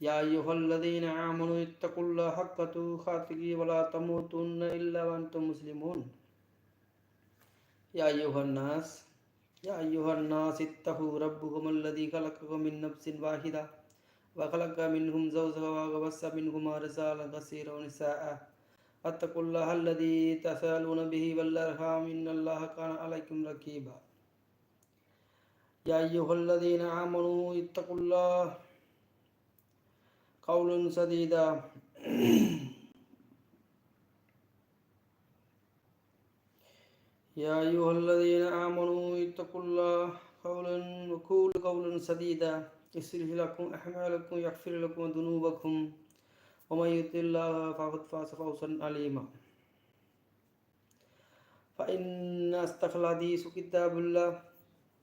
يا أيها الذين آمنوا اتقوا الله حق تقاته ولا تموتن إلا وأنتم مسلمون. يا أيها الناس يا أيها الناس اتقوا ربكم الذي خلقكم من نفس واحدة وخلق منهم زوجها وبث منهما رجالا كثيرا ونساء. اتقوا الله الذي تسألون به والأرحام إن الله كان عليكم رقيبا. يا أيها الذين آمنوا اتقوا الله قول سديدا. يا أيها الذين آمنوا اتقوا الله قولا وقول قولا سديدا. يصلح لكم أعمالكم يغفر لكم ذنوبكم. ومن يطع الله فقد فاز فوزا عليما فإن أصدق الحديث كتاب الله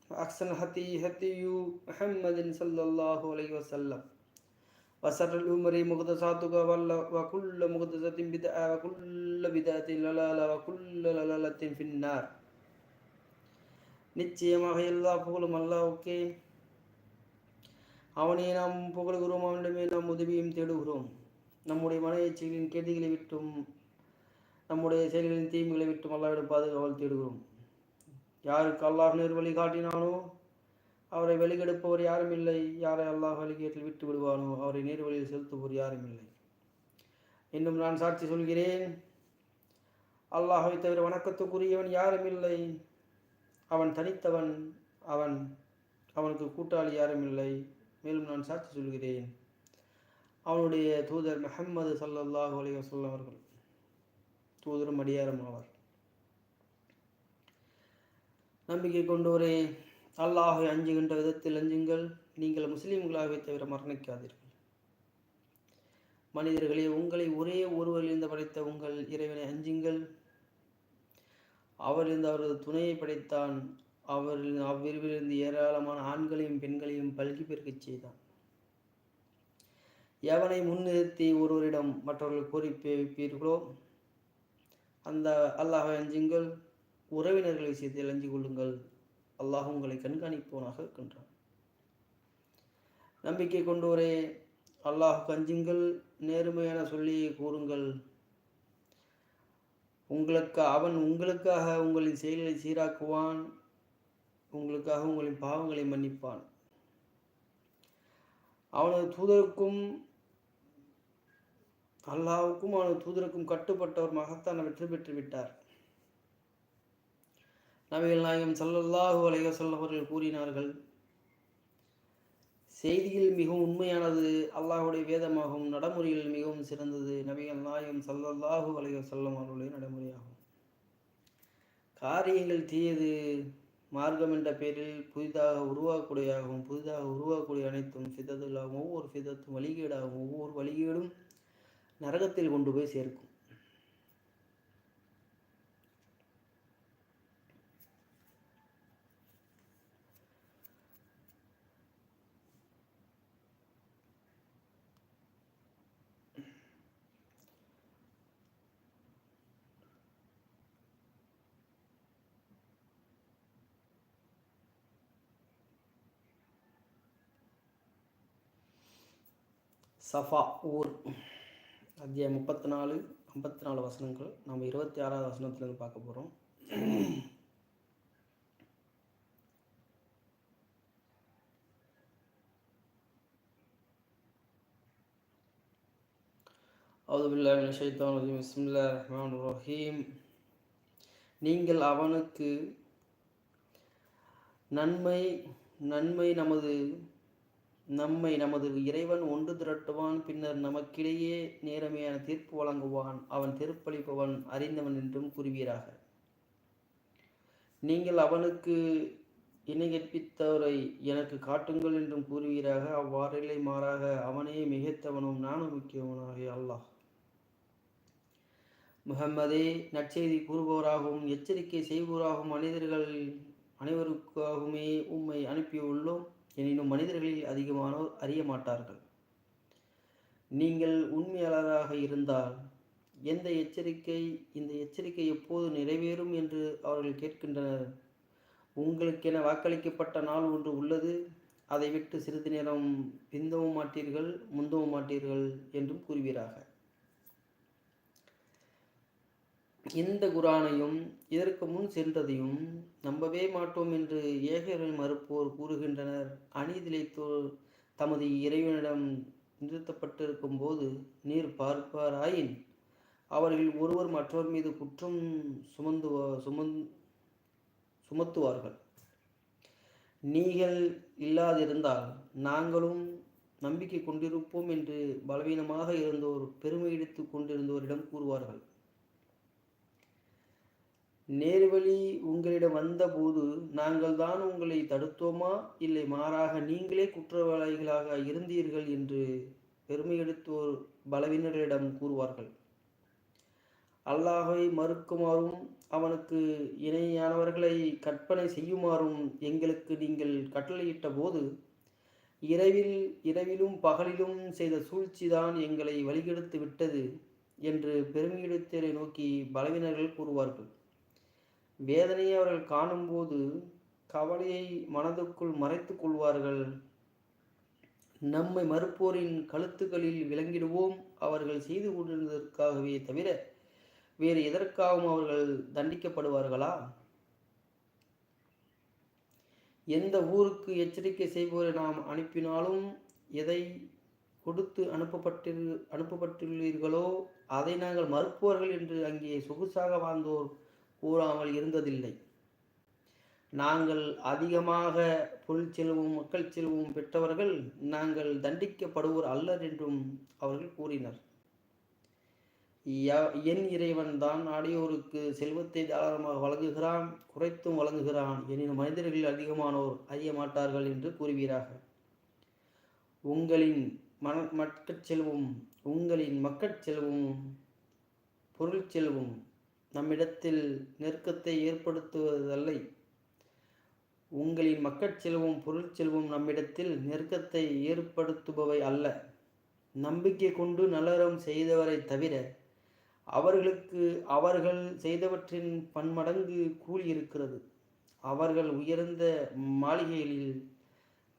وأحسن الهدي هدي محمد صلى الله عليه وسلم. وسر الأمر مقدساتك وكل مقدسة بدعة وكل بدعة للالة وكل للالة في النار நிச்சயமாக எல்லா புகழும் அல்லாவுக்கே அவனை நாம் புகழ்கிறோம் அவனிடமே நாம் உதவியும் தேடுகிறோம் நம்முடைய மன எச்சைகளின் கேள்விகளை விட்டும் நம்முடைய செயல்களின் தீமைகளை விட்டும் அல்லாவிடம் பாதுகாவல் தேடுகிறோம் யாருக்கு அல்லாஹ் நேர் வழி காட்டினானோ அவரை வெளிகெடுப்பவர் யாரும் இல்லை. யாரை அல்லாஹ் வழிகேட்டில் விட்டு விடுவானோ அவரை நேர் வழியில் செலுத்துவோர் யாரும் இல்லை. இன்னும் நான் சாட்சி சொல்கிறேன். அல்லாஹை தவிர வணக்கத்துக்குரியவன் யாரும் இல்லை. அவன் தனித்தவன் அவன் அவனுக்கு கூட்டாளி யாரும் இல்லை. மேலும் நான் சாட்சி சொல்கிறேன். அவனுடைய தூதர் மெஹம்மது சல்லல்லாஹு அலி வஸல்லம் அவர்கள் தூதரும் அடியாரும் ஆவார் நம்பிக்கை கொண்டோரே அல்லாஹை அஞ்சுகின்ற விதத்தில் அஞ்சுங்கள். நீங்கள் முஸ்லீம்களாகவே தவிர மரணிக்காதீர்கள். மனிதர்களே உங்களை ஒரே ஒருவரிலிருந்து படைத்த உங்கள் இறைவனை அஞ்சுங்கள். அவரிலிருந்து அவரது துணையை படைத்தான். அவரில் அவ்விருவிலிருந்து ஏராளமான ஆண்களையும் பெண்களையும் பல்கி பெருக்கச் செய்தான். எவனை முன்னிறுத்தி ஒருவரிடம் மற்றவர்கள் கோரிப்பை வைப்பீர்களோ அந்த அல்லாஹை அஞ்சுங்கள். உறவினர்கள் விஷயத்தில் அஞ்சு கொள்ளுங்கள். அல்லாஹ் உங்களை கண்காணிப்பவனாக இருக்கின்றான். நம்பிக்கை கொண்டோரே அல்லாஹ் கஞ்சுங்கள் நேர்மையான சொல்லி கூறுங்கள். உங்களுக்கு அவன் உங்களுக்காக உங்களின் செயல்களை சீராக்குவான் உங்களுக்காக உங்களின் பாவங்களை மன்னிப்பான். அவனது தூதருக்கும் அல்லாவுக்கும் அவனது தூதருக்கும் கட்டுப்பட்டவர் மகத்தான வெற்றி பெற்று விட்டார். நபிகள் நாயகம் சல்லல்லாஹு அலைய சொல்லவர்கள் கூறினார்கள் செய்தியில் மிகவும் உண்மையானது அல்லாஹுடைய வேதமாகும் நடைமுறையில் மிகவும் சிறந்தது. நபிகள் நாயகம் சல்லல்லாஹு அலைய சொல்லம் அவர்களுடைய நடைமுறையாகும். காரியங்கள் தீயது மார்க்கம் என்ற பெயரில் புதிதாக உருவாக்கக்கூடியதாகவும் புதிதாக உருவாக்கக்கூடிய அனைத்தும் ஃபிதத்துகளாகும் ஒவ்வொரு ஃபிதத்தும் வழிகேடாகும் ஒவ்வொரு வழிகேடும் நரகத்தில் கொண்டு போய் சேர்க்கும். சஃபா ஊர் அத்தியாயம் முப்பத்தி நாலு ஐம்பத்தி நாலு வசனங்கள். நம்ம இருபத்தி ஆறாவது வசனத்துலேருந்து பார்க்க போகிறோம் அவுது பில்லாஹ் ஷைத்தான் ரஜீம். பிஸ்மில்லா ரஹ்மான் ரஹீம். நீங்கள் அவனுக்கு நன்மை நன்மை நமது நம்மை நமது இறைவன் ஒன்று திரட்டுவான் பின்னர் நமக்கிடையே நேரமையான தீர்ப்பு வழங்குவான். அவன் தீர்ப்பளிப்பவன் அறிந்தவன் என்றும் கூறுவீராக. நீங்கள் அவனுக்கு இணை கற்பித்தவரை எனக்கு காட்டுங்கள் என்றும் கூறுவீராக. அவ்வாறில்லை மாறாக அவனே மிகத்தவனும் நானும் முக்கியவனாக அல்லாஹ். முகம்மதே நற்செய்தி கூறுபவராகவும் எச்சரிக்கை செய்பவராகவும் மனிதர்கள் அனைவருக்காகவுமே உம்மை அனுப்பியுள்ளோம். எனினும் மனிதர்களில் அதிகமானோர் அறிய மாட்டார்கள். நீங்கள் உண்மையாளராக இருந்தால் எந்த எச்சரிக்கை இந்த எச்சரிக்கை எப்போது நிறைவேறும் என்று அவர்கள் கேட்கின்றனர். உங்களுக்கென வாக்களிக்கப்பட்ட நாள் ஒன்று உள்ளது. அதை விட்டு சிறிது நேரம் பிந்தவும் மாட்டீர்கள் முந்தவும் மாட்டீர்கள் என்றும் கூறுவீராக. இந்த குரானையும் இதற்கு முன் சென்றதையும் நம்பவே மாட்டோம் என்று ஏகர்கள் மறுப்போர் கூறுகின்றனர். அநீதிலைத்தோர் தமது இறைவனிடம் நிறுத்தப்பட்டிருக்கும் போது நீர் பார்ப்பாராயின்? அவர்கள் ஒருவர் மற்றவர் மீது குற்றம் சுமந்து சுமந் சுமத்துவார்கள். நீங்கள் இல்லாதிருந்தால் நாங்களும் நம்பிக்கை கொண்டிருப்போம் என்று பலவீனமாக இருந்தோர் பெருமை எடுத்து கொண்டிருந்தோரிடம் கூறுவார்கள். நேர்வழி உங்களிடம் வந்தபோது நாங்கள் தான் உங்களை தடுத்தோமா? இல்லை மாறாக நீங்களே குற்றவாளிகளாக இருந்தீர்கள் என்று பெருமை எடுத்தோர் பலவீனர்களிடம் கூறுவார்கள். அல்லாஹை மறுக்குமாறும் அவனுக்கு இணையானவர்களை கற்பனை செய்யுமாறும் எங்களுக்கு நீங்கள் கட்டளையிட்ட போது இரவில் இரவிலும் பகலிலும் செய்த சூழ்ச்சிதான் எங்களை வழிகெடுத்து விட்டது என்று பெருமையிடத்தரை நோக்கி பலவினர்கள் கூறுவார்கள். வேதனையை அவர்கள் காணும்போது கவலையை மனதுக்குள் மறைத்து கொள்வார்கள். நம்மை மறுப்போரின் கழுத்துக்களில் விளங்கிடுவோம். அவர்கள் செய்து கொண்டிருந்ததற்காகவே தவிர வேறு எதற்காகவும் அவர்கள் தண்டிக்கப்படுவார்களா? எந்த ஊருக்கு எச்சரிக்கை செய்பவரை நாம் அனுப்பினாலும் எதை கொடுத்து அனுப்பப்பட்டு அனுப்பப்பட்டுள்ளீர்களோ அதை நாங்கள் மறுப்பவர்கள் என்று அங்கே சொகுசாக வாழ்ந்தோர் கூறாமல் இருந்ததில்லை. நாங்கள் அதிகமாக பொருள் செல்வம் மக்கள் செல்வம் பெற்றவர்கள் நாங்கள் தண்டிக்கப்படுவோர் அல்லர் என்றும் அவர்கள் கூறினர். என் இறைவன் தான் நாடியோருக்கு செல்வத்தை தாராளமாக வழங்குகிறான் குறைத்தும் வழங்குகிறான். எனினும் மனிதர்களில் அதிகமானோர் அறிய மாட்டார்கள் என்று கூறுவீராக. உங்களின் மன மக்கட் செல்வம் உங்களின் மக்கட் செல்வம் பொருள் செல்வம் நம்மிடத்தில் நெருக்கத்தை ஏற்படுத்துவதல்லை. உங்களின் மக்கட்செல்வம் பொருட்செல்வம் நம்மிடத்தில் நெருக்கத்தை ஏற்படுத்துபவை அல்ல. நம்பிக்கை கொண்டு நலரம் செய்தவரை தவிர அவர்களுக்கு அவர்கள் செய்தவற்றின் பன்மடங்கு கூலி இருக்கிறது. அவர்கள் உயர்ந்த மாளிகைகளில்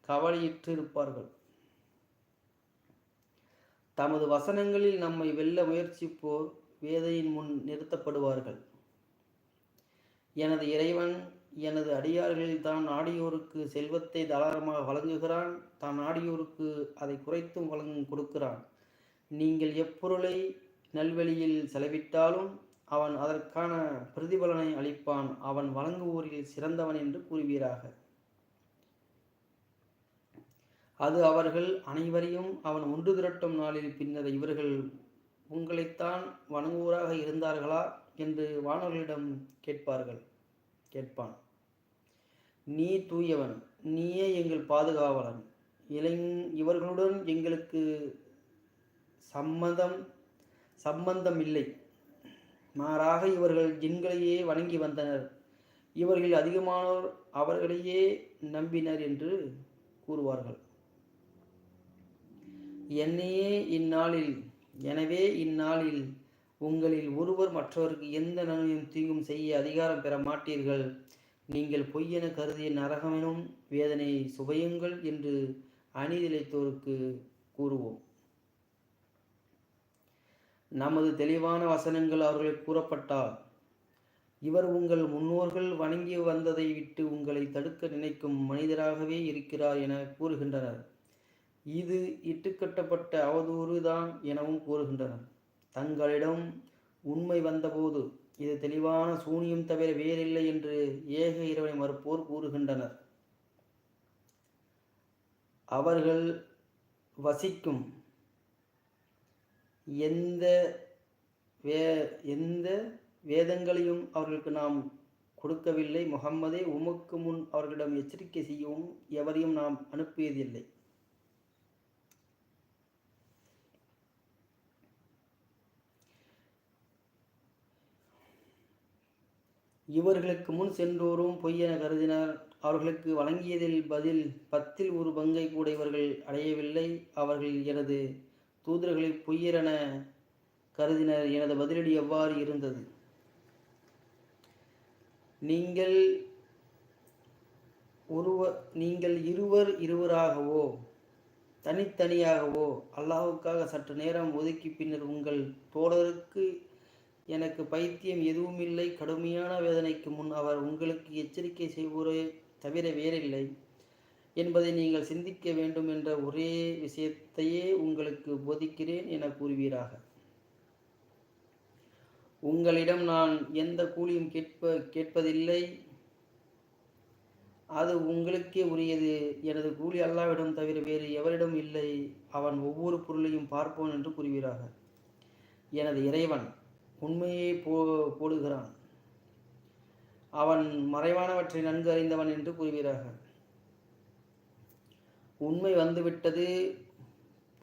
கவலையிட்டிருப்பார்கள். தமது வசனங்களில் நம்மை வெல்ல முயற்சிப்போர் வேதையின் முன் நிறுத்தப்படுவார்கள். எனது இறைவன் எனது அடியார்களில் தான் நாடியோருக்கு செல்வத்தை தாராளமாக வழங்குகிறான். தான் நாடியோருக்கு அதை குறைத்தும் வழங்கும் கொடுக்கிறான். நீங்கள் எப்பொருளை நல்வழியில் செலவிட்டாலும் அவன் அதற்கான பிரதிபலனை அளிப்பான். அவன் வழங்குவோரில் சிறந்தவன் என்று கூறுவீராக. அது அவர்கள் அனைவரையும் அவன் ஒன்று திரட்டும் நாளில் பின்னர் இவர்கள் உங்களைத்தான் வணங்குவோராக இருந்தார்களா? என்று வானவர்களிடம் கேட்பார்கள். கேட்பான் நீ தூயவன் நீயே எங்கள் பாதுகாவலன். இளை இவர்களுடன் எங்களுக்கு சம்மதம் சம்பந்தம் இல்லை. மாறாக இவர்கள் ஜின்களையே வணங்கி வந்தனர். இவர்கள் அதிகமானோர் அவர்களையே நம்பினர் என்று கூறுவார்கள். என்னையே இந்நாளில் எனவே இந்நாளில் உங்களில் ஒருவர் மற்றவருக்கு எந்த நன்மையும் தீங்கும் செய்ய அதிகாரம் பெற மாட்டீர்கள். நீங்கள் பொய்யென கருதிய நரகமெனும் வேதனை சுவையுங்கள் என்று அநீதிழைத்தோருக்கு கூறுவோம். நமது தெளிவான வசனங்கள் அவர்களுக்கு கூறப்பட்டால் இவர் உங்கள் முன்னோர்கள் வணங்கி வந்ததை விட்டு உங்களை தடுக்க நினைக்கும் மனிதராகவே இருக்கிறார் என கூறுகின்றனர். இது இட்டுக்கட்டப்பட்ட அவதூறு தான் எனவும் கூறுகின்றனர். தங்களிடம் உண்மை வந்தபோது இது தெளிவான சூனியம் தவிர வேறில்லை என்று ஏக இறைவனை மறுப்போர் கூறுகின்றனர். அவர்கள் வசிக்கும் எந்த வே எந்த வேதங்களையும் அவர்களுக்கு நாம் கொடுக்கவில்லை. முகம்மதே உமக்கு முன் அவர்களிடம் எச்சரிக்கை செய்யவும் எவரையும் நாம் அனுப்பியதில்லை. இவர்களுக்கு முன் சென்றோரும் பொய்யென கருதினர். அவர்களுக்கு வழங்கியதில் பதில் பத்தில் ஒரு பங்கை கூட இவர்கள் அடையவில்லை. அவர்கள் எனது தூதர்களை பொய்யரென கருதினர். எனது பதிலடி எவ்வாறு இருந்தது? நீங்கள் ஒருவர் நீங்கள் இருவர் இருவராகவோ தனித்தனியாகவோ அல்லாஹுக்காக சற்று நேரம் ஒதுக்கி பின்னர் உங்கள் தோழருக்கு எனக்கு பைத்தியம் எதுவுமில்லை. கடுமையான வேதனைக்கு முன் அவர் உங்களுக்கு எச்சரிக்கை செய்வோரே தவிர வேறில்லை. என்பதை நீங்கள் சிந்திக்க வேண்டும் என்ற ஒரே விஷயத்தையே உங்களுக்கு போதிக்கிறேன் என கூறுவீராக. உங்களிடம் நான் எந்த கூலியும் கேட்ப கேட்பதில்லை. அது உங்களுக்கே உரியது. எனது கூலி அல்லாவிடம் தவிர வேறு எவரிடம் இல்லை. அவன் ஒவ்வொரு பொருளையும் பார்ப்போன் என்று கூறுகிறார்கள் எனது இறைவன் உண்மையை போ போடுகிறான். அவன் மறைவானவற்றை நன்கு அறிந்தவன் என்று கூறுகிறார்கள். உண்மை வந்துவிட்டது.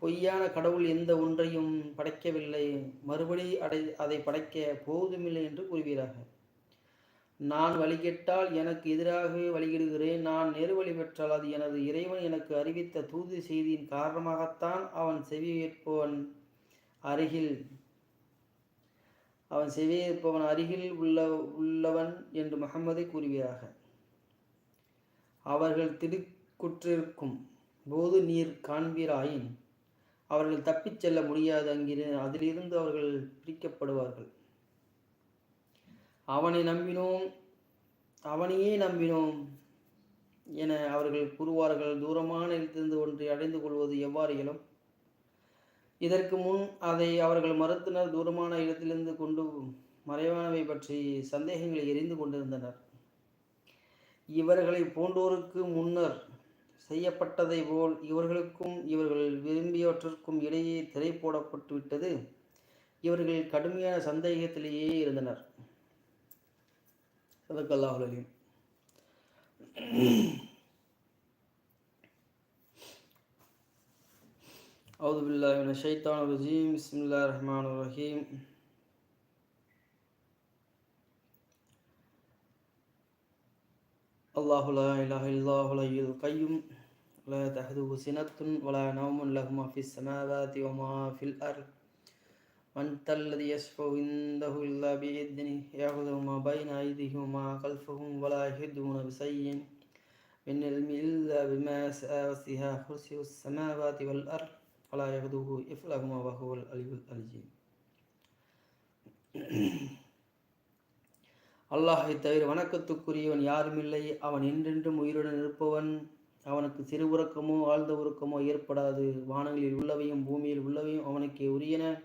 பொய்யான கடவுள் எந்த ஒன்றையும் படைக்கவில்லை. மறுபடி அடை அதை படைக்க போவதுமில்லை என்று கூறுவீராக நான் வழிகெட்டால் எனக்கு எதிராகவே வழிகிடுகிறேன் நான் நேர்வழி பெற்றால் அது எனது இறைவன் எனக்கு அறிவித்த தூது செய்தியின் காரணமாகத்தான் அவன் செவி ஏற்பவன் அருகில் அவன் செவியேற்பவன் அருகில் உள்ள உள்ளவன் என்று முகம்மதை கூறுவீராக. அவர்கள் திடுக்குற்றிருக்கும் போது நீர் காண்பீராயின் அவர்கள் தப்பிச் செல்ல முடியாது அங்கிரு அதிலிருந்து அவர்கள் பிரிக்கப்படுவார்கள். அவனை நம்பினோம் அவனையே நம்பினோம் என அவர்கள் கூறுவார்கள். தூரமான இடத்திலிருந்து ஒன்றை அடைந்து கொள்வது எவ்வாறு இயலும்? இதற்கு முன் அதை அவர்கள் மறுத்தனர். தூரமான இடத்திலிருந்து கொண்டு மறைவானவை பற்றி சந்தேகங்களை எரிந்து கொண்டிருந்தனர். இவர்களை போன்றோருக்கு முன்னர் செய்யப்பட்டதை போல் இவர்களுக்கும் இவர்கள் விரும்பியவற்றிற்கும் இடையே திரை போடப்பட்டு விட்டது. இவர்கள் கடுமையான சந்தேகத்திலேயே இருந்தனர். சதக்கல்லாஹுல் அலீம் أعوذ بالله من الشيطان الرجيم. بسم الله الرحمن الرحيم. الله لا إله إلا الله الحي القيوم. لا تحده سنة ولا نوم له ما في السماوات وما في الأرض. من الذي يشفع عنده إلا بإذنه يعلم ما بين أيديهم وما خلفهم ولا يحيطون بشيء من علم إلا بما شاء وسع كرسيه السماوات والأرض. ஃபலா யகதுஹு இஃப்லகுமா வஹுவல் அலிவுல் அலிஜி அல்லாஹை தவிர வணக்கத்துக்குரியவன் யாருமில்லை அவன் என்றென்றும் உயிருடன் இருப்பவன். அவனுக்கு சிறு உறக்கமோ ஆழ்ந்த உறக்கமோ ஏற்படாது. வானங்களில் உள்ளவையும் பூமியில் உள்ளவையும் அவனுக்கே உரியன.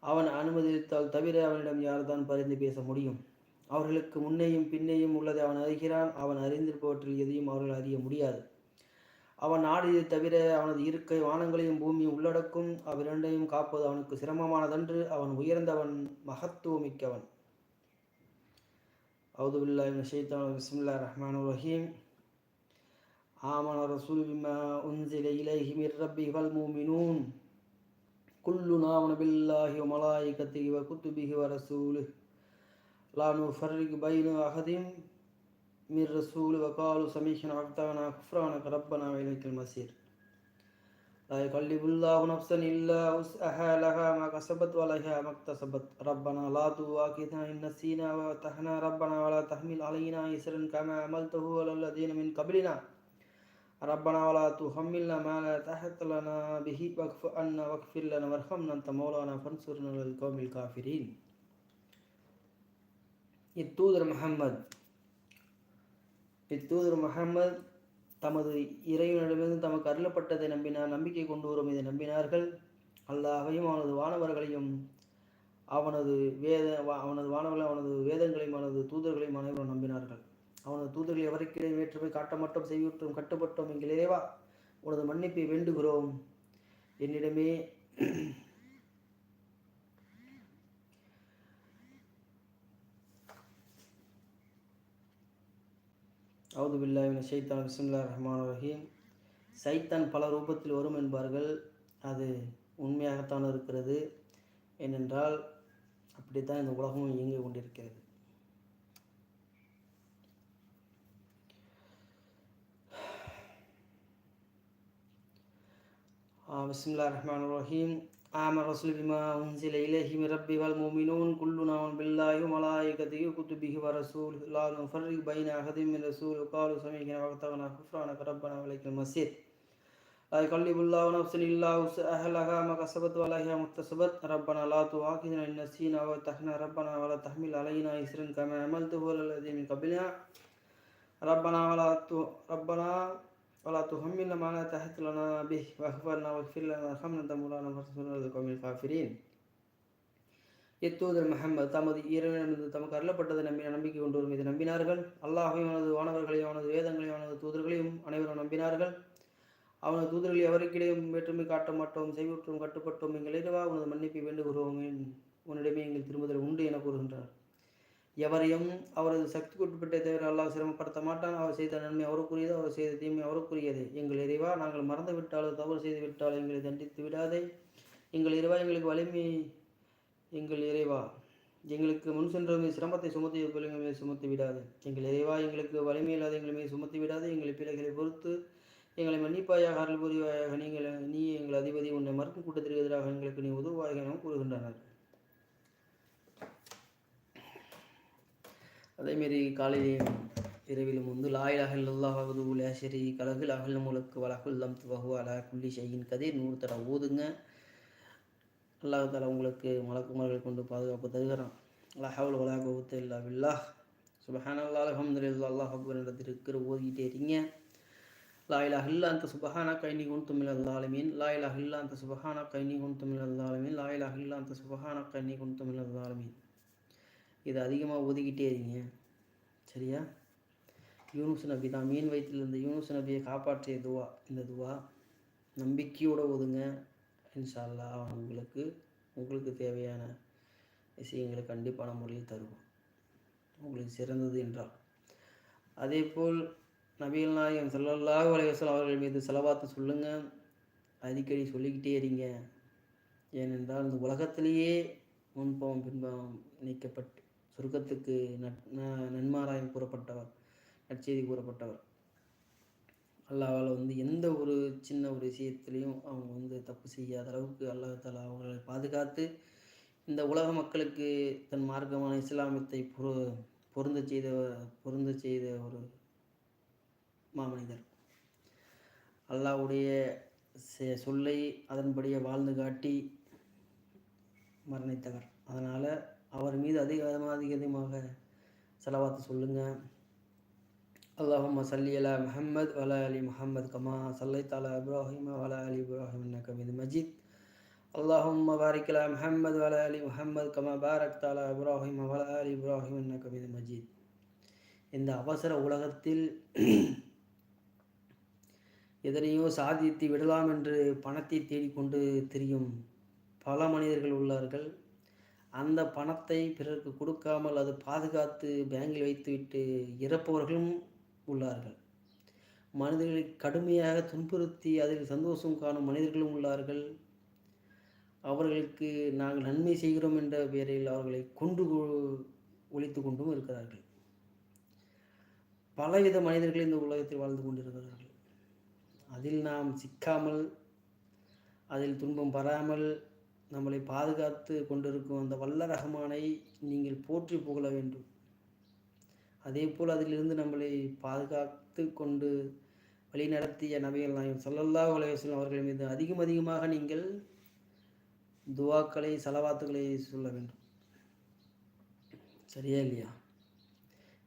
அவன் அனுமதித்தால் தவிர அவனிடம் யார்தான் பரிந்து பேச முடியும்? அவர்களுக்கு முன்னையும் பின்னையும் உள்ளதை அவன் அறிகிறான். அவன் அறிந்திருப்பவற்றில் எதையும் அவர்கள் அறிய முடியாது. அவன் நாடியதை தவிர அவனது இருக்கை வானங்களையும் பூமியும் உள்ளடக்கும் அவ்விரண்டையும் காப்பது அவனுக்கு சிரமமானதன்று அவன் உயர்ந்தவன் மகத்துவமிக்கவன் அவுதுபில்லாஹின் ஷைத்தான் பிஸ்மில்லா ரஹ்மான் ரஹீம் آمن الرسول بما أنزل إليه من ربه والمؤمنون كلنا آمن بالله وملائكته وكتبه ورسوله لا نفرق بين أحد من رسول وقالوا سميعنا وأطعنا كفرانك ربنا وإليك المصير. لا يقلب الله نفسا إلا وسعها لها ما كسبت ولها ما اكتسبت. ربنا لا تواكتنا إن نسينا وأطعنا ربنا ولا تحمل علينا إسرا كما عملته على الذين من قبلنا. ربنا ولا تحملنا ما لا تحت لنا به واعف عنا واغفر لنا وارحمنا أنت مولانا فانصرنا للقوم الكافرين. التوذر محمد. இத்தூதர் முகமது தமது இறைவனிடமிருந்து தமக்கு அருளப்பட்டதை நம்பினார் நம்பிக்கை கொண்டு வரும் இதை நம்பினார்கள். அல்லாஹையும் அவனது வானவர்களையும் அவனது வேத அவனது வானவர்கள் அவனது வேதங்களையும் அவனது தூதர்களையும் அனைவரும் நம்பினார்கள். அவனது தூதர்கள் எவருக்கிடையே வேற்றுமை காட்ட மட்டும் செய்விட்டும் கட்டுப்பட்டோம் எங்கள் இறைவா உனது மன்னிப்பை வேண்டுகிறோம். என்னிடமே அவுது பில்லாவின் சைத்தான் பிஸ்மில்லா ரஹ்மான் ரஹீம். சைத்தான் பல ரூபத்தில் வரும் என்பார்கள். அது உண்மையாகத்தான் இருக்கிறது. ஏனென்றால் அப்படித்தான் இந்த உலகமும் இயங்கி கொண்டிருக்கிறது. பிஸ்மில்லா ரஹ்மான் ரஹீம். آمن الرسول بما أنزل إليه من ربه والمؤمنون كلنا آمن بالله وملائكته وكتبه ورسوله لا نفرق بين أحد من رسول وقالوا سمعنا وأطعنا غفرانك ربنا وإليك المصير لا يكلف الله نفسا إلا وسعها لها ما كسبت وعليها ما اكتسبت ربنا لا تؤاخذنا إن نسينا وتحنا ربنا ولا تحمل علينا إسرا كما عملته على الذين من قبلنا ربنا ولا ت- ربنا ولا تحملنا ما لا تحت لنا به واغفر لنا واغفر لنا وارحمنا أنت مولانا فانصرنا على القوم الكافرين இத்தூதர் முஹம்மது தமது இறைவனிடமிருந்து தமக்கு அருளப்பட்டதை நம்பி நம்பிக்கை கொண்டோர் மீது நம்பினார்கள் அல்லாஹையும் அவனது வானவர்களையும் அவனது வேதங்களையும் அவனது தூதர்களையும் அனைவரும் நம்பினார்கள் அவனது தூதர்களை எவருக்கிடையும் வேற்றுமை காட்ட மாட்டோம் செய்வற்றும் கட்டுப்பட்டோம் எங்கள் இறைவா உனது மன்னிப்பை வேண்டுகிறோம் உன்னிடமே எங்கள் திரும்புதல் உண்டு என கூறுகின்றார் எவரையும் அவரது சக்தி உட்பட்டே தவிர அல்லாஹ் சிரமப்படுத்த மாட்டான். அவர் செய்த நன்மை அவருக்குரியது அவர் செய்த தீமை அவருக்குரியது. எங்கள் இறைவா நாங்கள் மறந்து விட்டாலோ தவறு செய்து விட்டாலோ எங்களை தண்டித்து விடாதே. எங்கள் இறைவா எங்களுக்கு வலிமை. எங்கள் இறைவா எங்களுக்கு முன் சென்றவங்க சிரமத்தை சுமத்தி பிள்ளைங்கள் மீது சுமத்தி விடாது. எங்கள் இறைவா எங்களுக்கு வலிமை இல்லாத எங்கள் மீது சுமத்தி விடாது. எங்களை பிள்ளைகளை பொறுத்து எங்களை மன்னிப்பாயாக அருள் புரிவாயாக. நீங்கள் நீ எங்கள் அதிபதி உன்னை மறுக்கும் கூட்டத்திற்கு எதிராக எங்களுக்கு நீ உதவுவாயாக எனவும் கூறுகின்றனர். அதேமாரி காலையிலையும் இரவிலும் வந்து லாயிலாக இல்லல்லாஹது உலாசரி கலகில் அகல் முழுக்கு வலகுல்லம் துவகு அலா குள்ளி செய்யின் கதை நூறு தர ஓதுங்க. அல்லாஹ் தாலா உங்களுக்கு மலக்குமார்கள் கொண்டு பாதுகாப்பு தருகிறான். அல்லாஹாவில் வலா கவுத்த இல்லா வில்லா சுபஹான் அல்லா அலமதுல்லா அல்லாஹ் அக்பர் என்ற திருக்கிற ஓதிக்கிட்டே இருங்க. லாயிலாக இல்லா அந்த சுபஹானா கைனி குண்டு மில்லாலமீன் லாயிலாக இல்லா அந்த சுபஹானா கைனி குண்டு மில்லாலமீன் லாயிலாக இல்லா அந்த சுபஹானா கைனி குண்டு மில்லாலமீன் இதை அதிகமாக ஒதுக்கிட்டே இருங்க. சரியா? யூனுஸ் நபி தான். மீன் வயிற்றில் இருந்த யூனுஸ் நபியை காப்பாற்றிய துவா. இந்த துவா நம்பிக்கையோடு ஒதுங்க. இன்ஷா அல்லாஹ் உங்களுக்கு உங்களுக்கு தேவையான விஷயங்களை கண்டிப்பான முறையில் தருவோம் உங்களுக்கு சிறந்தது என்றால். அதேபோல் நபிகள் நாயகம் ஸல்லல்லாஹு அலைஹி அவர்கள் மீது செலவாத்து சொல்லுங்கள் அடிக்கடி சொல்லிக்கிட்டே இருங்க. ஏனென்றால் இந்த உலகத்திலேயே முன்பம் பின்பம் இணைக்கப்பட்டு சொர்க்கத்துக்கு நட் நன்மாராயம் கூறப்பட்டவர் நற்செய்தி கூறப்பட்டவர். அல்லாவால் வந்து எந்த ஒரு சின்ன ஒரு விஷயத்துலையும் அவங்க வந்து தப்பு செய்யாத அளவுக்கு அல்லாஹ் தாலா அவர்களை பாதுகாத்து இந்த உலக மக்களுக்கு தன் மார்க்கமான இஸ்லாமியத்தை பொரு பொருந்த செய்த பொருந்த செய்த ஒரு மாமனிதர். அல்லாஹ்வுடைய செ- சொல்லை அதன்படியே வாழ்ந்து காட்டி மரணித்தவர். அதனால் அவர் மீது அதிகமாக அதிக அதிகமாக செலவாத்து சொல்லுங்கள் அல்லாஹும்ம சல்லி அலா முஹம்மத் வலா அலி முஹம்மத் கமா சல்லை தாலா இப்ராஹிம் வலா அலி இப்ராஹிம் இன்னக மஜித். அல்லாஹும்ம பாரிக் அலா முஹம்மத் வலா அலி முஹம்மத் கமா பாரக் தாலா இப்ராஹிம் வலா அலி இப்ராஹிம் இன்னக மஜித். இந்த அவசர உலகத்தில் எதனையோ சாதித்து விடலாம் என்று பணத்தை தேடிக்கொண்டு திரியும் பல மனிதர்கள் உள்ளார்கள். அந்த பணத்தை பிறருக்கு கொடுக்காமல் அது பாதுகாத்து பேங்கில் வைத்துவிட்டு இறப்பவர்களும் உள்ளார்கள். மனிதர்களை கடுமையாக துன்புறுத்தி அதில் சந்தோஷம் காணும் மனிதர்களும் உள்ளார்கள். அவர்களுக்கு நாங்கள் நன்மை செய்கிறோம் என்ற பெயரில் அவர்களை கொண்டு ஒழித்து கொண்டும் இருக்கிறார்கள். பலவித மனிதர்கள் இந்த உலகத்தில் வாழ்ந்து கொண்டிருக்கிறார்கள். அதில் நாம் சிக்காமல் அதில் துன்பம் பெறாமல் நம்மளை பாதுகாத்து கொண்டிருக்கும் அந்த வல்ல ரஹமானை நீங்கள் போற்றி புகழ வேண்டும். அதே போல் அதிலிருந்து நம்மளை பாதுகாத்து கொண்டு வழிநடத்திய நபிகள் நாயகம் சல்லல்லா உலகம் அவர்கள் மீது அதிகம் அதிகமாக நீங்கள் துவாக்களை செலவாத்துக்களை சொல்ல வேண்டும். சரியா இல்லையா?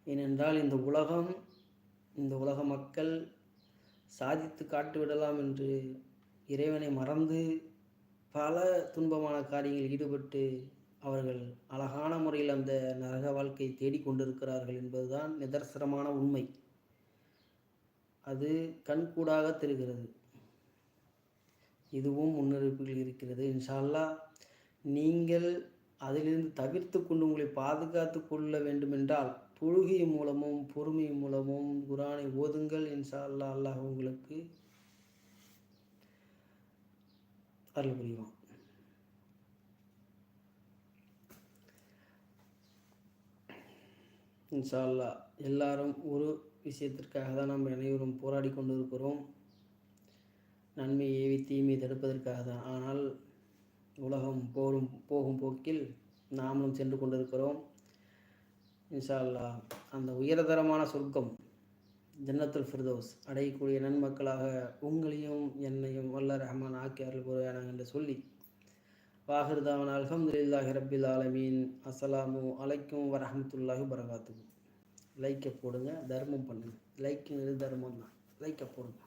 ஏனென்றால் இந்த உலகம் இந்த உலக மக்கள் சாதித்து காட்டு விடலாம் என்று இறைவனை மறந்து பல துன்பமான காரியங்களில் ஈடுபட்டு அவர்கள் அழகான முறையில் அந்த நரக வாழ்க்கை தேடிக்கொண்டிருக்கிறார்கள் என்பதுதான் நிதர்சனமான உண்மை. அது கண்கூடாக தெரிகிறது. இதுவும் முன்னறிவிப்புகள் இருக்கிறது. இன்ஷா அல்லாஹ் நீங்கள் அதிலிருந்து தவிர்த்து கொண்டு உங்களை பாதுகாத்து கொள்ள வேண்டுமென்றால் தொழுகை மூலமும் பொறுமை மூலமும் குரானை ஓதுங்கள். இன்ஷா அல்லா அல்லாஹ் உங்களுக்கு அருள் புரிவான் இன்ஷால்லா எல்லாரும் ஒரு விஷயத்திற்காக தான் நாம் அனைவரும் போராடி கொண்டு இருக்கிறோம் நன்மை ஏவி தீமை தடுப்பதற்காக தான் ஆனால் உலகம் போரும் போகும் போக்கில் நாமளும் சென்று கொண்டிருக்கிறோம். இன்ஷா அல்லாஹ் அந்த உயர்தரமான சொர்க்கம் ஜன்னத்துல் ஃபிர்தோஸ் அடையக்கூடிய நன்மக்களாக உங்களையும் என்னையும் வல்ல ரஹ்மான் ஆக்கி அருள் புரிவானாங்க என்று சொல்லி வாஹிர்தாவன் அலமதுல்லாஹி ரபில் ஆலமீன். அஸ்ஸலாமு அலைக்கும் வரஹ்மத்துல்லாஹி வரகாத்துக்கும் லைக்கை போடுங்க தர்மம் பண்ணுங்க. லைக்குங்கிறது தர்மம் தான். லைக்கை போடுங்க.